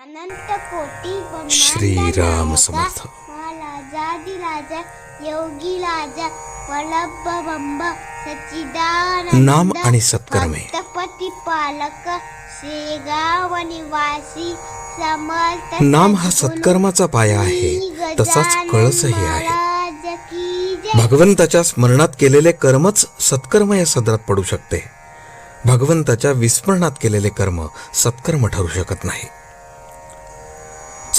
अनंत कोटी श्रीराम समर्थ. महाराजाधिराजा योगी राजा वल्लभ बंब सच्चिदानंद नाम आणि सत्कर्मे. पालक शेगाव निवासी समर्थ नाम हा सत्कर्माचा पाया आहे तसाच कळसही आहे. भगवंताच्या स्मरणात केलेले कर्मच सत्कर्म या सदरात पडू शकते भगवंताच्या विस्मरणात केलेले कर्म सत्कर्म ठरू शकत नाही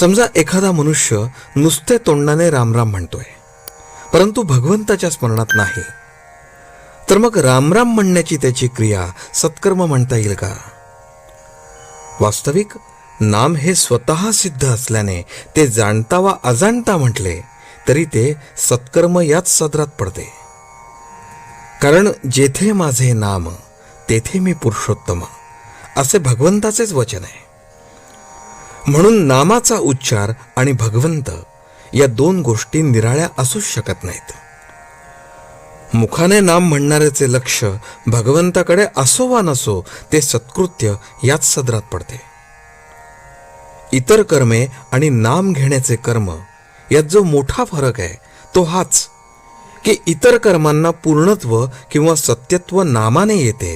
समजा एखादा मनुष्य नुसते तोंडाने रामराम म्हणतोय परंतु भगवंताच्या स्मरणात नाही तर मग रामराम म्हणण्याची त्याची क्रिया सत्कर्म म्हणता येईल का? वास्तविक नाम हे स्वतः सिद्ध असल्याने ते जाणता वा अजाणता म्हटले तरी ते सत्कर्म याच सदरात पडते. कारण जेथे माझे नाम तेथे मी पुरुषोत्तम असे भगवंताचेच वचन आहे. म्हणून नामाचा उच्चार आणि भगवंत या दोन गोष्टी निराळ्या असूच शकत नाहीत. मुखाने नाम म्हणणाऱ्याचे लक्ष भगवंताकडे असो वा नसो ते सत्कृत्य याच सदरात पडते. इतर कर्मे आणि नाम घेण्याचे कर्म यात जो मोठा फरक आहे तो हाच की इतर कर्मांना पूर्णत्व किंवा सत्यत्व नामाने येते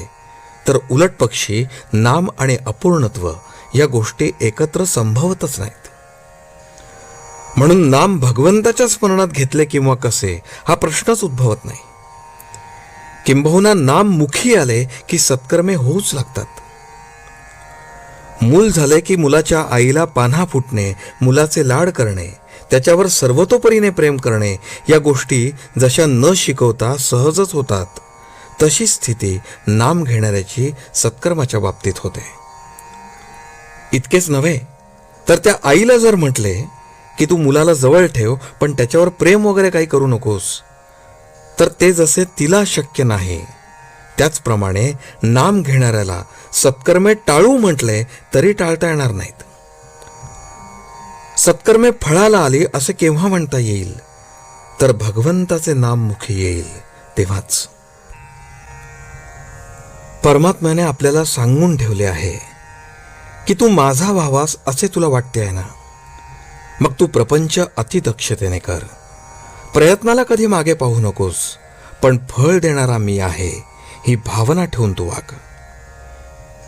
तर उलट पक्षी नाम आणि अपूर्णत्व या गोष्टी एकत्र संभवतच नाहीत. म्हणून नाम भगवंताच्या स्मरणात घेतले किंवा कसे हा प्रश्नच उद्भवत नाही. किंबहुना नाम मुखी आले की सत्कर्मे होऊच लागतात. मूल झाले की मुलाच्या आईला पान्हा फुटणे मुलाचे लाड करणे त्याच्यावर सर्वतोपरीने प्रेम करणे या गोष्टी जशा न शिकवता सहजच होतात तशी स्थिती नाम घेणाऱ्याची सत्कर्माच्या बाबतीत होते. इतकेच नव्हे तर त्या आईला जर म्हटले की तू मुलाला जवळ ठेव पण त्याच्यावर प्रेम वगैरे काही करू नकोस तर ते जसे तिला शक्य नाही. त्याचप्रमाणे नाम घेणाऱ्याला सत्कर्मे टाळू म्हटले तरी टाळता येणार नाहीत. सत्कर्मे फळाला आली असे केव्हा म्हणता येईल? तर भगवंताचे नाम मुखी येईल तेव्हाच. परमात्म्याने आपल्याला सांगून ठेवले आहे की तू माझा व्हावास असे तुला वाटते आहे ना? मग तू प्रपंच अतिदक्षतेने कर. प्रयत्नाला कधी मागे पाहू नकोस पण फळ देणारा मी आहे ही भावना ठेवून तू वाग.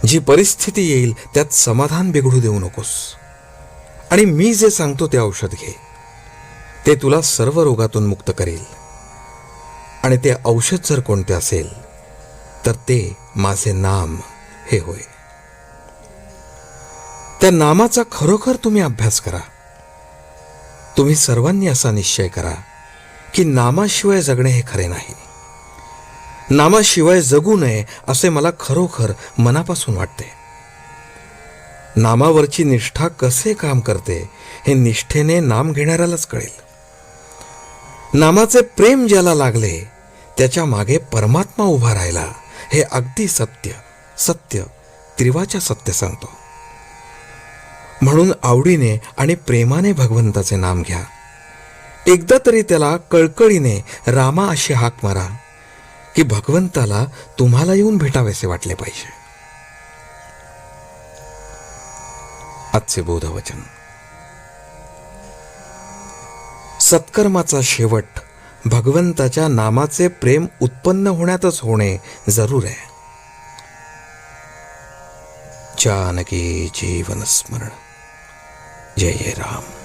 जी परिस्थिती येईल त्यात समाधान बिघडू देऊ नकोस. आणि मी जे सांगतो ते औषध घे. ते तुला सर्व रोगातून मुक्त करेल. आणि ते औषध जर कोणते असेल तर ते माझे नाम हे होय. त्या नामाचा खरोखर तुम्ही अभ्यास करा. तुम्ही सर्वांनी असा निश्चय करा की नामाशिवाय जगणे हे खरे नाही. नामाशिवाय जगू नये असे मला खरोखर मनापासून वाटते. नामावरची निष्ठा कसे काम करते हे निष्ठेने नाम घेणाऱ्यालाच कळेल. नामाचे प्रेम ज्याला लागले त्याच्यामागे परमात्मा उभा राहिला हे अगदी सत्य सत्य त्रिवाच्या सत्य सांगतो. म्हणून आवडीने आणि प्रेमाने भगवंताचे नाम घ्या. एकदा तरी त्याला कळकळीने रामा अशी हाक मारा की भगवंताला तुम्हाला येऊन भेटावेसे वाटले पाहिजे. आजचे बोधवचन. सत्कर्माचा शेवट भगवंताच्या नामाचे प्रेम उत्पन्न होण्यातच होणे जरूर आहे. जानकी जीवन జయ జయ రామ్.